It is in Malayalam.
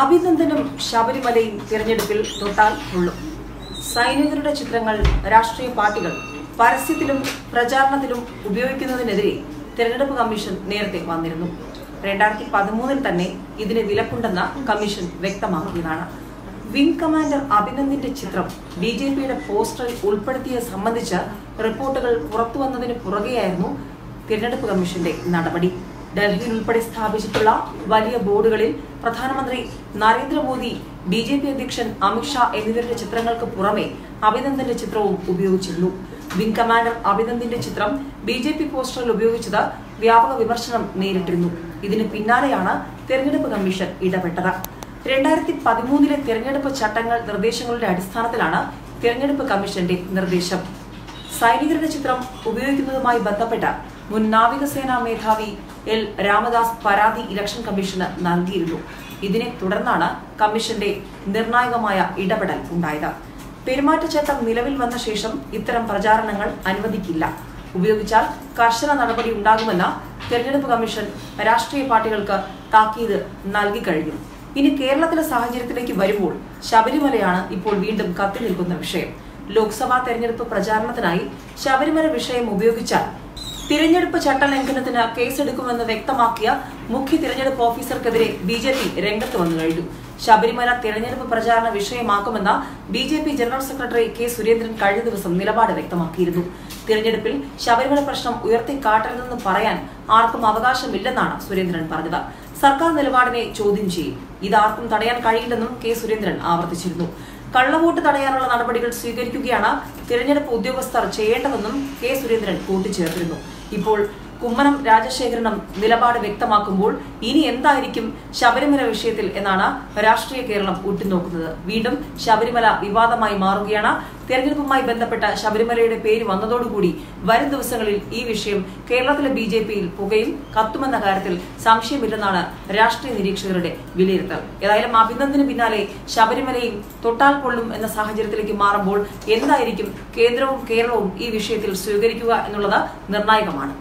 അഭിനന്ദനും ശബരിമലയും തിരഞ്ഞെടുപ്പിൽ തൊട്ടാൽ കൊള്ളും. സൈനികരുടെ ചിത്രങ്ങൾ രാഷ്ട്രീയ പാർട്ടികൾ പരസ്യത്തിലും പ്രചാരണത്തിലും ഉപയോഗിക്കുന്നതിനെതിരെ തിരഞ്ഞെടുപ്പ് കമ്മീഷൻ നേരത്തെ വന്നിരുന്നു. രണ്ടായിരത്തി പതിമൂന്നിൽ തന്നെ ഇതിന് വിലക്കുണ്ടെന്ന കമ്മീഷൻ വ്യക്തമാക്കിയതാണ്. വിംഗ് കമാൻഡർ അഭിനന്ദിന്റെ ചിത്രം ബി ജെ പിയുടെ പോസ്റ്ററിൽ ഉൾപ്പെടുത്തിയത് സംബന്ധിച്ച് റിപ്പോർട്ടുകൾ പുറത്തുവന്നതിന് പുറകെയായിരുന്നു തിരഞ്ഞെടുപ്പ് കമ്മീഷന്റെ നടപടി. ഡൽഹിയിൽ ഉൾപ്പെടെ സ്ഥാപിച്ചിട്ടുള്ള വലിയ ബോർഡുകളിൽ പ്രധാനമന്ത്രി നരേന്ദ്രമോദി ബി ജെ പി അധ്യക്ഷൻ അമിത്ഷാ എന്നിവരുടെ ചിത്രങ്ങൾക്ക് പുറമെ അഭിനന്ദന്റെ ചിത്രവും ഉപയോഗിച്ചിരുന്നു. വിംഗ് കമാൻഡർ അഭിനന്ദിന്റെ ചിത്രം ബി ജെ പി പോസ്റ്ററിൽ ഉപയോഗിച്ചത് വ്യാപക വിമർശനം നേരിട്ടിരുന്നു. ഇതിന് പിന്നാലെയാണ് തെരഞ്ഞെടുപ്പ് കമ്മീഷൻ ഇടപെട്ടത്. രണ്ടായിരത്തി പതിമൂന്നിലെ തെരഞ്ഞെടുപ്പ് ചട്ടങ്ങൾ നിർദ്ദേശങ്ങളുടെ അടിസ്ഥാനത്തിലാണ് തെരഞ്ഞെടുപ്പ് കമ്മീഷന്റെ നിർദ്ദേശം. സൈനികരുടെ ചിത്രം ഉപയോഗിക്കുന്നതുമായി ബന്ധപ്പെട്ട മുൻ നാവികസേനാ മേധാവി എൽ രാമദാസ് പരാതി ഇലക്ഷൻ കമ്മീഷന് നൽകിയിരുന്നു. ഇതിനെ തുടർന്നാണ് കമ്മീഷന്റെ നിർണായകമായ ഇടപെടൽ ഉണ്ടായത്. പെരുമാറ്റച്ചട്ടം നിലവിൽ വന്ന ശേഷം ഇത്തരം പ്രചാരണങ്ങൾ അനുവദിക്കില്ല. ഉപയോഗിച്ചാൽ കർശന നടപടി ഉണ്ടാകുമെന്ന് തെരഞ്ഞെടുപ്പ് കമ്മീഷൻ രാഷ്ട്രീയ പാർട്ടികൾക്ക് താക്കീത് നൽകി കഴിഞ്ഞു. ഇനി കേരളത്തിലെ സാഹചര്യത്തിലേക്ക് വരുമ്പോൾ ശബരിമലയാണ് ഇപ്പോൾ വീണ്ടും കത്തി നിൽക്കുന്ന വിഷയം. ലോക്സഭാ തെരഞ്ഞെടുപ്പ് പ്രചാരണത്തിനായി ശബരിമല വിഷയം ഉപയോഗിച്ചാൽ തിരഞ്ഞെടുപ്പ് ചട്ടലംഘനത്തിന് കേസെടുക്കുമെന്ന് വ്യക്തമാക്കിയ മുഖ്യ തിരഞ്ഞെടുപ്പ് ഓഫീസർക്കെതിരെ ബി ജെ പി രംഗത്ത് വന്നു കഴിഞ്ഞു. ശബരിമല തിരഞ്ഞെടുപ്പ് പ്രചാരണ വിഷയമാക്കുമെന്ന B J P general secretary K Surendran കഴിഞ്ഞ ദിവസം നിലപാട് വ്യക്തമാക്കിയിരുന്നു. തിരഞ്ഞെടുപ്പിൽ ശബരിമല പ്രശ്നം ഉയർത്തിക്കാട്ടരുതെന്ന് പറയാൻ ആർക്കും അവകാശമില്ലെന്നാണ് സുരേന്ദ്രൻ പറഞ്ഞത്. സർക്കാർ നിലപാടിനെ ചോദ്യം ചെയ്യും. ഇതാർക്കും തടയാൻ കഴിയില്ലെന്നും കെ സുരേന്ദ്രൻ ആവർത്തിച്ചിരുന്നു. കള്ളവോട്ട് തടയാനുള്ള നടപടികൾ സ്വീകരിക്കുകയാണ് തിരഞ്ഞെടുപ്പ് ഉദ്യോഗസ്ഥർ ചെയ്യേണ്ടതെന്നും കെ സുരേന്ദ്രൻ കൂട്ടിച്ചേർത്തിരുന്നു. ഇപ്പോൾ കുമ്മനം രാജശേഖരനും നിലപാട് വ്യക്തമാക്കുമ്പോൾ ഇനി എന്തായിരിക്കും ശബരിമല വിഷയത്തിൽ എന്നാണ് രാഷ്ട്രീയ കേരളം ഉറ്റുനോക്കുന്നത്. വീണ്ടും ശബരിമല വിവാദമായി മാറുകയാണ്. തെരഞ്ഞെടുപ്പുമായി ബന്ധപ്പെട്ട ശബരിമലയുടെ പേര് വന്നതോടുകൂടി വരും ദിവസങ്ങളിൽ ഈ വിഷയം കേരളത്തിലെ ബി ജെ പിയിൽ പുകയും കത്തുമെന്ന കാര്യത്തിൽ സംശയമില്ലെന്നാണ് രാഷ്ട്രീയ നിരീക്ഷകരുടെ വിലയിരുത്തൽ. ഏതായാലും അഭിനന്ദന് പിന്നാലെ ശബരിമലയും തൊട്ടാൽ കൊള്ളും എന്ന സാഹചര്യത്തിലേക്ക് മാറുമ്പോൾ എന്തായിരിക്കും കേന്ദ്രവും കേരളവും ഈ വിഷയത്തിൽ സ്വീകരിക്കുക എന്നുള്ളത് നിർണായകമാണ്.